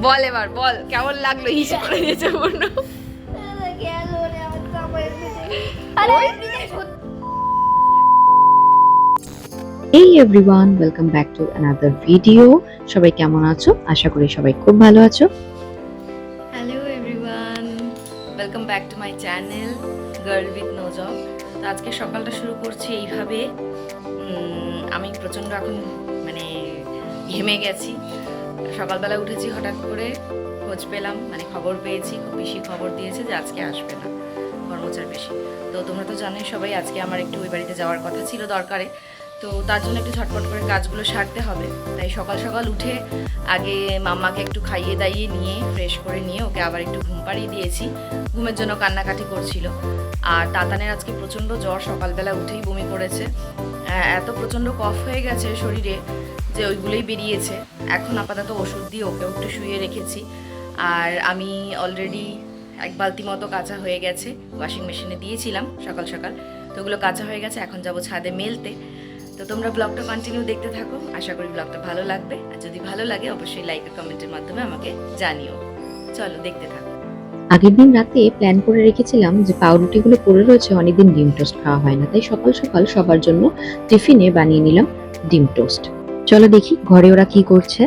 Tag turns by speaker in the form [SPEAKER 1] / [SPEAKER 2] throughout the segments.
[SPEAKER 1] বল এবার বল কেমন লাগল হিসেব করে দিয়েছে
[SPEAKER 2] সত্যি
[SPEAKER 3] এই everyone welcome back to another video সবাই কেমন আছো? আশা করি সবাই খুব ভালো আছো।
[SPEAKER 1] Hello everyone welcome back to my channel girl with no job তো আজকে সকালটা শুরু করছি এইভাবে। আমি প্রচণ্ড এখন মানে ঘেমে গেছি। সকালবেলা উঠেছি, হঠাৎ করে খোঁজ পেলাম মানে খবর পেয়েছি, খুব বেশি খবর দিয়েছে যে আজকে আসবে না, কর্মচার বেশি। তো তোমরা তো জানোই সবাই, আজকে আমার একটু ওই বাড়িতে যাওয়ার কথা ছিল দরকারে। তো তার জন্য একটু ঝটপট করে কাজগুলো সারতে হবে। তাই সকাল সকাল উঠে আগে মাম্মাকে একটু খাইয়ে দাইয়ে নিয়ে ফ্রেশ করে নিয়ে ওকে আবার একটু ঘুম পাড়িয়ে দিয়েছি। ঘুমের জন্য কান্নাকাটি করছিল। আর তাতানের আজকে প্রচণ্ড জ্বর, সকালবেলা উঠেই বমি করেছে। এত প্রচণ্ড কফ হয়ে গেছে শরীরে। যে ওইগুলোই বেরিয়েছে। এখন আপাতত ওষুধ দিয়ে ওকে একটু শুয়ে রেখেছি। আর আমি অলরেডি এক বালতি মতো কাঁচা হয়ে গেছে। ওয়াশিং মেশিনে দিয়েছিলাম সকাল সকাল। তো ওগুলো কাঁচা হয়ে গেছে, এখন যাব ছাদে মেলতে। তো তোমরা ব্লগটা কন্টিনিউ দেখতে থাকো। আশা করি ব্লগটা ভালো লাগবে। আর যদি ভালো লাগে, অবশ্যই লাইক আর কমেন্টের মাধ্যমে আমাকে জানিও। চলো, দেখতে থাকো।
[SPEAKER 3] আগের দিন রাতে প্ল্যান করে রেখেছিলাম যে পাউরুটিগুলো পড়ে রয়েছে, অনেকদিন ডিম টোস্ট খাওয়া হয় না। তাই সকাল সকাল সবার জন্য টিফিনে বানিয়ে নিলাম ডিম টোস্ট চলো দেখি ঘরে ওরা কি করছে।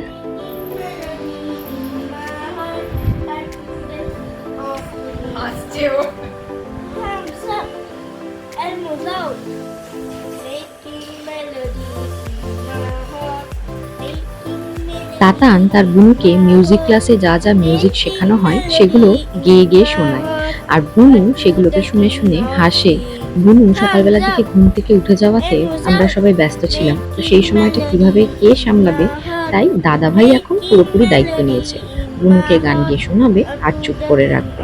[SPEAKER 3] তাতান তার বুনুকে মিউজিক ক্লাসে যা যা মিউজিক শেখানো হয় সেগুলো গেয়ে গেয়ে শোনায়। আর বুনু সেগুলোকে শুনে শুনে হাসে। বুনু সকালবেলা থেকে ঘুম থেকে উঠে যাওয়াতে আমরা সবাই ব্যস্ত ছিলাম। তো সেই সময়টা কীভাবে কে সামলাবে তাই দাদা ভাই এখন পুরোপুরি দায়িত্ব নিয়েছে। বুনুকে গান গিয়ে শোনাবে আর চুপ করে রাখবে।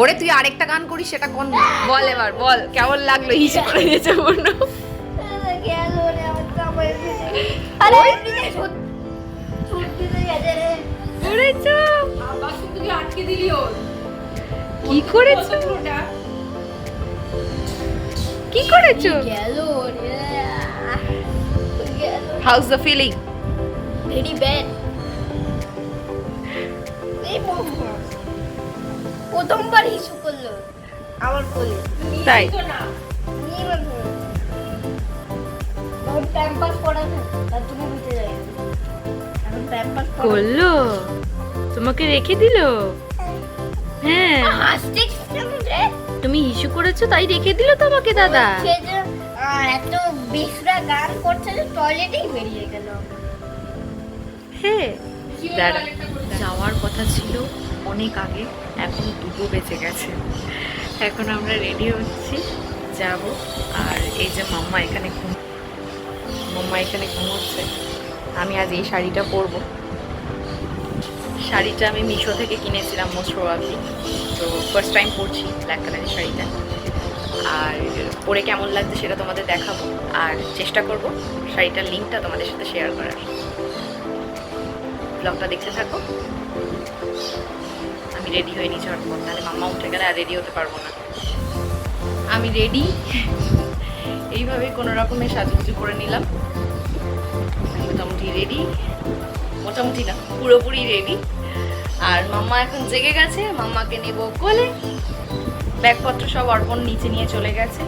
[SPEAKER 1] ওরে তুই আরেকটা গান করিস সেটা কোন? বল এবার বল। কেমন লাগল হিসেব করে দিয়েছে
[SPEAKER 2] জামাই আরে এমনিতে সত্যি সত্যি গেছে রে
[SPEAKER 1] করেছ কি করেছ? কি করেছ?
[SPEAKER 2] গেল রে গেল
[SPEAKER 1] how's the feeling
[SPEAKER 2] very bad প্রথমবার ইস্যু করল। আমার কোলে
[SPEAKER 1] তাই। করল? তোমাকে রেখে দিল? হ্যাঁ। তুমি ইস্যু করেছ তাই রেখে দিল তোমাকে দাদা।
[SPEAKER 2] সে যে এত বিশ্রা গান করছে যে টয়লেটেই বেরিয়ে গেল।
[SPEAKER 1] হ্যাঁ। যাওয়ার কথা ছিল অনেক আগে এখন দুটো বেঁচে গেছে। এখন আমরা রেডি হচ্ছি যাব। আর এই যে মাম্মা এখানে ঘুম মাম্মা এখানে ঘুমোচ্ছে। আমি আজ এই শাড়িটা পরবো। শাড়িটা আমি মিশো থেকে কিনেছিলাম মোস্ট প্রবাবলি তো ফার্স্ট টাইম পরছি ব্ল্যাক কালারের শাড়িটা। আর পরে কেমন লাগছে সেটা তোমাদের দেখাবো। আর চেষ্টা করব শাড়িটার লিঙ্কটা তোমাদের সাথে শেয়ার করার। ব্লগটা দেখতে থাকো। আমি রেডি হয়ে নিই ঝটপট তাহলে মাম্মা উঠে গেলে আর রেডি হতে পারব না। আমি রেডি এইভাবে কোনো রকমের সাজুগুজু করে নিলাম। মোটামুটি রেডি মোটামুটি না, পুরোপুরি রেডি আর মাম্মা এখন জেগে গেছে, মাম্মাকে নেব কোলে। ব্যাগপত্র সব অর্পণ নিচে নিয়ে চলে গেছে।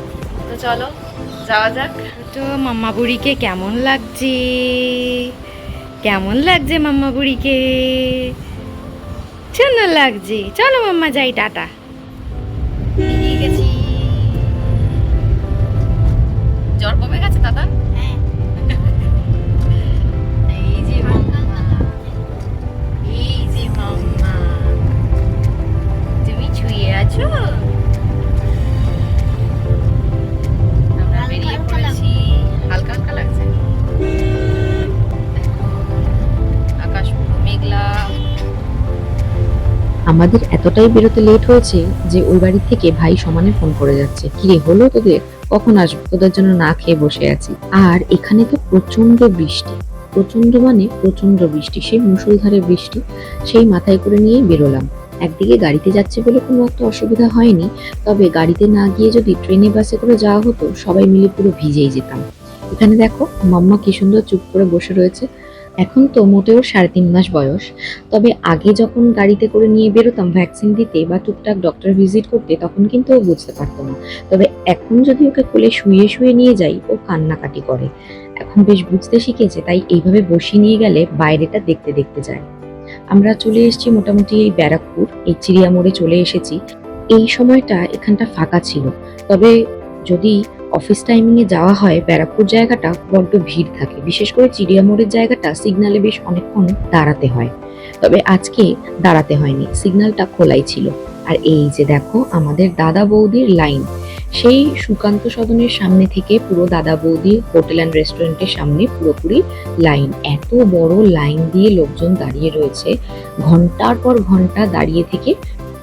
[SPEAKER 1] তো চলো, যাওয়া যাক। তো মাম্মা বুড়িকে কেমন লাগছে? কেমন লাগছে মাম্মা বুড়িকে? সুন্দর লাগছে। চলো মাম্মা যাই, টাটা।
[SPEAKER 3] আমাদের এতটাই বেরোতে লেট হয়েছে যে ওই বাড়ি থেকে ভাই সমানে ফোন করে যাচ্ছে। কিরে হলো তোদের? কখন আসব? তোদের জন্য না খেয়ে বসে আছি। আর এখানে তো প্রচণ্ড বৃষ্টি। প্রচণ্ড মানে প্রচণ্ড বৃষ্টি। সেই মুষলধারে বৃষ্টি, সেই মাথায় করে নিয়েই বেরোলাম। একদিকে গাড়িতে যাচ্ছে বলে কোনো একটা অসুবিধা হয়নি, তবে গাড়িতে না গিয়ে যদি ট্রেনে বাসে করে যাওয়া হতো, সবাই মিলে পুরো ভিজেই যেতাম। এখানে দেখো, মাম্মা কি সুন্দর চুপ করে বসে রয়েছে। এখন তো মোটেও সাড়ে তিন মাস বয়স, তবে আগে যখন গাড়িতে করে নিয়ে বেরোতাম ভ্যাকসিন দিতে বা টুকটাক ডক্টর ভিজিট করতে, তখন কিন্তু ও বুঝতে পারতো না। তবে এখন যদি ওকে কোলে শুয়ে শুয়ে নিয়ে যাই, ও কান্নাকাটি করে। এখন বেশ বুঝতে শিখেছে, তাই এইভাবে বসিয়ে নিয়ে গেলে বাইরেটা দেখতে দেখতে যায়। আমরা চলে এসেছি মোটামুটি এই ব্যারাকপুর, এই চিড়িয়া মোড়ে চলে এসেছি। এই সময়টা এখানটা ফাঁকা ছিল। তবে যদি অফিস টাইমিংয়ে যাওয়া হয়, ব্যারাকপুর জায়গাটা বড্ড ভিড় থাকে। বিশেষ করে চিড়িয়া মোড়ের জায়গাটা সিগনালে বেশ অনেকক্ষণ দাঁড়াতে হয়। তবে আজকে দাঁড়াতে হয়নি সিগন্যালটা খোলাই ছিল। আর এই যে দেখো, আমাদের দাদা বৌদির লাইন। সেই সুকান্ত সদনের সামনে থেকে পুরো দাদা বৌদি হোটেল অ্যান্ড রেস্টুরেন্টের সামনে পুরোপুরি লাইন। এত বড় লাইন দিয়ে লোকজন দাঁড়িয়ে রয়েছে। ঘণ্টার পর ঘণ্টা দাঁড়িয়ে থেকে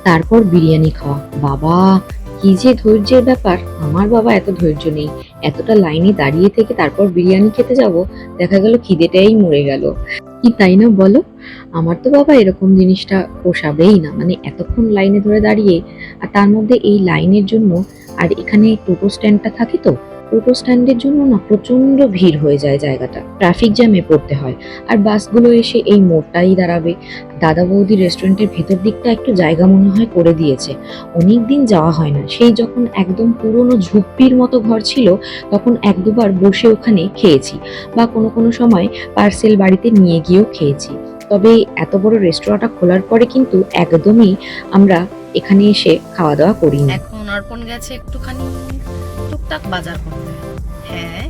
[SPEAKER 3] তারপর বিরিয়ানি খাওয়া। বাবা কি যে ধৈর্যের ব্যাপার, আমার বাবা এত ধৈর্য নেই। এতটা লাইনে দাঁড়িয়ে থেকে তারপর বিরিয়ানি খেতে যাব, দেখা গেল খিদেটাই মরে গেল। কি তাই না বলো? আমার তো বাবা এরকম জিনিসটা পোষাবেই না মানে এতক্ষণ লাইনে ধরে দাঁড়িয়ে, আর তার মধ্যে এই লাইনের জন্য আর এখানে টোটো স্ট্যান্ডটা থাকে তো টোটো স্ট্যান্ডের জন্য না প্রচণ্ড ভিড় হয়ে যায় জায়গাটা। ট্রাফিক জ্যামে পড়তে হয়। আর বাসগুলো এসে এই মোড়টাই দাঁড়াবে। দাদা বৌদি রেস্টুরেন্টের ভেতর দিকটা একটু জায়গা মনে হয় করে দিয়েছে। অনেক দিন যাওয়া হয় না। সেই যখন একদম পুরনো ঝুপ্পির মতো ঘর ছিল, তখন এক দুবার বসে ওখানে খেয়েছি বা কোনো কোনো সময় পার্সেল বাড়িতে নিয়ে গিয়েও খেয়েছি। তবে এত বড় রেস্টুরেন্টটা খোলার পরে কিন্তু একদমই আমরা এখানে এসে খাওয়া দাওয়া করি না
[SPEAKER 1] এখন অর্পণ গেছে একটুখানি। টুকটাক বাজার করতে। হ্যাঁ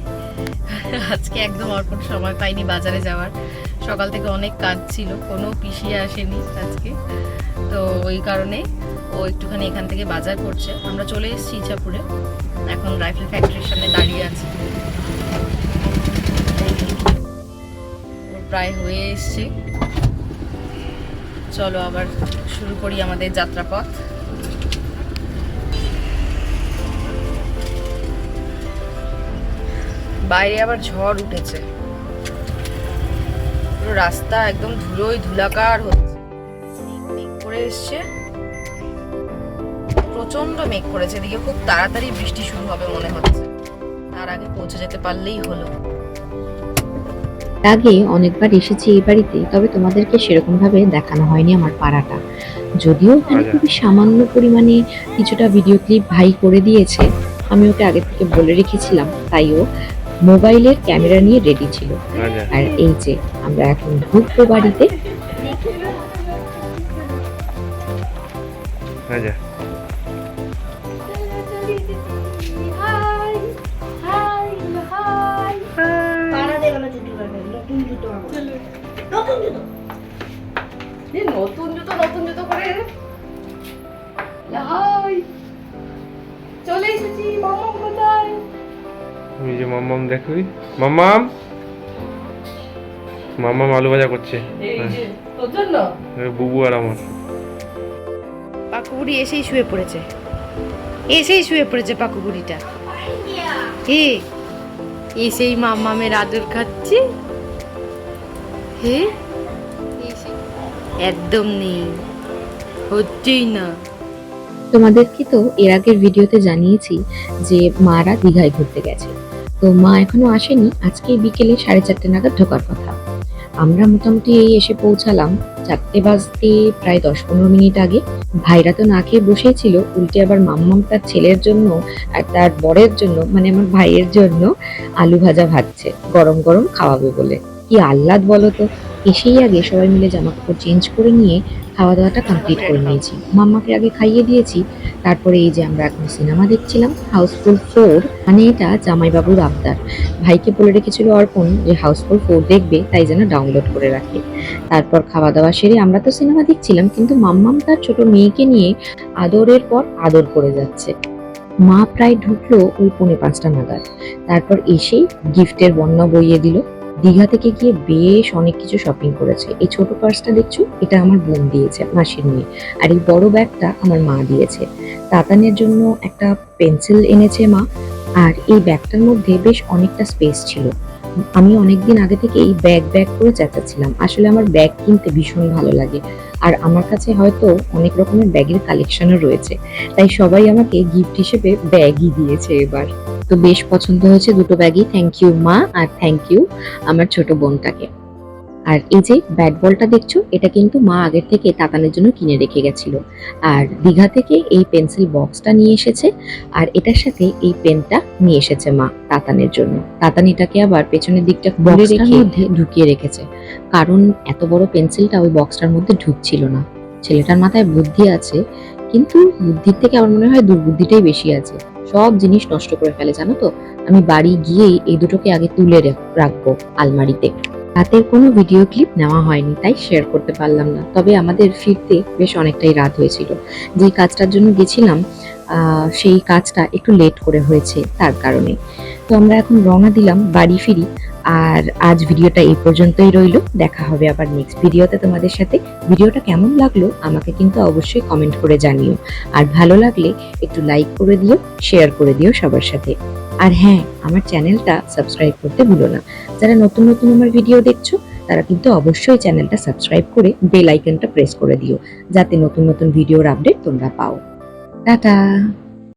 [SPEAKER 1] আজকে একদম অর্পণ সময় পাইনি বাজারে যাওয়ার। সকাল থেকে অনেক কাজ ছিল, কোনো পিছিয়ে আসেনি আজকে। তো ওই কারণে ও একটুখানি এখান থেকে বাজার করছে। আমরা চলে এসেছি ইছাপুরে। এখন রাইফেল ফ্যাক্টরির সামনে দাঁড়িয়ে আছি। প্রায় হয়ে এসছে। চলো আবার শুরু করি আমাদের যাত্রাপথ। বাইরে আবার ঝড় উঠেছে। পুরো রাস্তা একদম ধুলোয় ধুলাকার হচ্ছে। মেঘ করে এসছে। প্রচণ্ড মেঘ করেছে এদিকে খুব তাড়াতাড়ি বৃষ্টি শুরু হবে মনে হচ্ছে। তার আগে পৌঁছে যেতে পারলেই হলো।
[SPEAKER 3] আগে অনেকবার এসেছি এই বাড়িতে তবে তোমাদেরকে সেরকম ভাবে দেখানো হয়নি আমার পাড়াটা। যদিও এখানে
[SPEAKER 4] আচ্ছা।
[SPEAKER 3] খুবই সামান্য পরিমাণে কিছুটা ভিডিও ক্লিপ ভাই করে দিয়েছে আমি ওকে আগে থেকে বলে রেখেছিলাম তাই ও মোবাইলের ক্যামেরা নিয়ে রেডি ছিল।
[SPEAKER 4] আচ্ছা।
[SPEAKER 3] আর এই যে আমরা এখন ঢুকবো বাড়িতে।
[SPEAKER 2] নতুন জুতো নতুন জুতো
[SPEAKER 1] করে চলে এসেছি মামা কোথায়
[SPEAKER 4] তুমি যে মাম্মাম দেখবি মাম্মাম? মাম্মাম আলু ভাজা করছে।
[SPEAKER 1] এই যে তোর জন্য?
[SPEAKER 4] হ্যাঁ, বুবু আর আমার।
[SPEAKER 1] পাকুবুড়ি এসেই শুয়ে পড়েছে। এসেই শুয়ে পড়েছে পাকুবুড়িটা। হে এসেই মামামের আদর খাচ্ছে। হে একদম নেই হচ্ছেই না।
[SPEAKER 3] তোমাদেরকে তো এর আগের ভিডিওতে জানিয়েছি যে মারা দীঘায় ঘুরতে গেছে। তো মা এখনও আসেনি। আজকে বিকেলে সাড়ে চারটে নাগাদ ঢোকার কথা। আমরা মোটামুটি এই এসে পৌঁছালাম চারটে বাজতে প্রায় দশ পনেরো মিনিট আগে। ভাইরা তো না খেয়ে বসেছিল উল্টে আবার মাম্মাম তার ছেলের জন্য আর তার বরের জন্য মানে আমার ভাইয়ের জন্য আলু ভাজা ভাজছে, গরম গরম খাওয়াবে বলে। কি আহ্লাদ বলো তো এসেই আগে সবাই মিলে জামা কাপড় চেঞ্জ করে নিয়ে খাওয়া দাওয়াটা কমপ্লিট করে নিয়েছি। মাম্মাকে আগে খাইয়ে দিয়েছি। তারপরে এই যে আমরা এখন সিনেমা দেখছিলাম হাউসফুল ফোর মানে এটা জামাইবাবুর আবদার। ভাইকে বলে রেখেছিল অর্পণ যে হাউসফুল ফোর দেখবে, তাই যেন ডাউনলোড করে রাখে। তারপর খাওয়া দাওয়া সেরে আমরা তো সিনেমা দেখছিলাম, কিন্তু মাম্মাম তার ছোট মেয়েকে নিয়ে আদরের পর আদর করে যাচ্ছে। মা প্রায় ঢুকলো ওই পৌনে পাঁচটা নাগাদ। তারপর এসেই গিফটের বন্যা বইয়ে দিল। দীঘা থেকে গিয়ে বেশ অনেক কিছু শপিং করেছে। এই ছোট পার্সটা দেখছ? এটা আমার বোন দিয়েছে, মাসির মেয়ে। আর এই বড় ব্যাগটা আমার মা দিয়েছে। তাতানের জন্য একটা পেন্সিল এনেছে মা। আর এই ব্যাগটার মধ্যে বেশ অনেকটা স্পেস ছিল। আমি অনেকদিন আগে থেকে এই ব্যাগ ব্যাগ করে চেঁচাচ্ছিলাম। আসলে আমার ব্যাগ কিনতে ভীষণ ভালো লাগে। আর আমার কাছে হয়তো অনেক রকমের ব্যাগের কালেকশনও রয়েছে। তাই সবাই আমাকে গিফট হিসেবে ব্যাগই দিয়েছে এবার। তো বেশ পছন্দ হয়েছে দুটো ব্যাগই। থ্যাংক ইউ মা আর থ্যাংক ইউ আমার ছোট বোনটাকে। আর এই যে ব্যাট বলটা দেখছ এটা কিন্তু মা আগের থেকে তাতানের জন্য কিনে রেখে গেছিল। আর দীঘা থেকে এই পেন্সিল বক্সটা নিয়ে এসেছে আর এটার সাথে এই পেনটা নিয়ে এসেছে মা তাতানের জন্য। তাতান এটাকে আবার পেছনের দিকটা খুলে রেখে মধ্যে ঢুকিয়ে রেখেছে। কারণ এত বড় পেন্সিলটা ওই বক্সটার মধ্যে ঢুকছিল না। ছেলেটার মাথায় বুদ্ধি আছে কিন্তু বুদ্ধির থেকে আমার মনে হয় দুর্বুদ্ধিটাই বেশি আছে। সব জিনিস নষ্ট করে ফেলে, জানো তো? আমি বাড়ি গিয়েই এই দুটোকে আগে তুলে রাখব আলমারিতে। রাতের কোনো ভিডিও ক্লিপ নেওয়া হয়নি, তাই শেয়ার করতে পারলাম না। তবে আমাদের ফিরতে বেশ অনেকটাই রাত হয়েছিল। যে কাজটার জন্য গেছিলাম সেই কাজটা একটু লেট করে হয়েছে, তার কারণে। তো আমরা এখন রঙা দিলাম বাড়ি ফিরি। আর আজ ভিডিওটা এই পর্যন্তই রইল। দেখা হবে আবার নেক্সট ভিডিওতে তোমাদের সাথে। ভিডিওটা কেমন লাগল আমাকে কিন্তু অবশ্যই কমেন্ট করে জানিও। আর ভালো লাগলে একটু লাইক করে দিও শেয়ার করে দিও সবার সাথে। আর হ্যাঁ আমার চ্যানেলটা সাবস্ক্রাইব করতে ভুলো না। যারা নতুন নতুন আমার ভিডিও দেখছ, তারা কিন্তু অবশ্যই চ্যানেলটা সাবস্ক্রাইব করে বেল আইকনটা প্রেস করে দিও, যাতে নতুন নতুন ভিডিওর আপডেট তোমরা পাও। টাটা!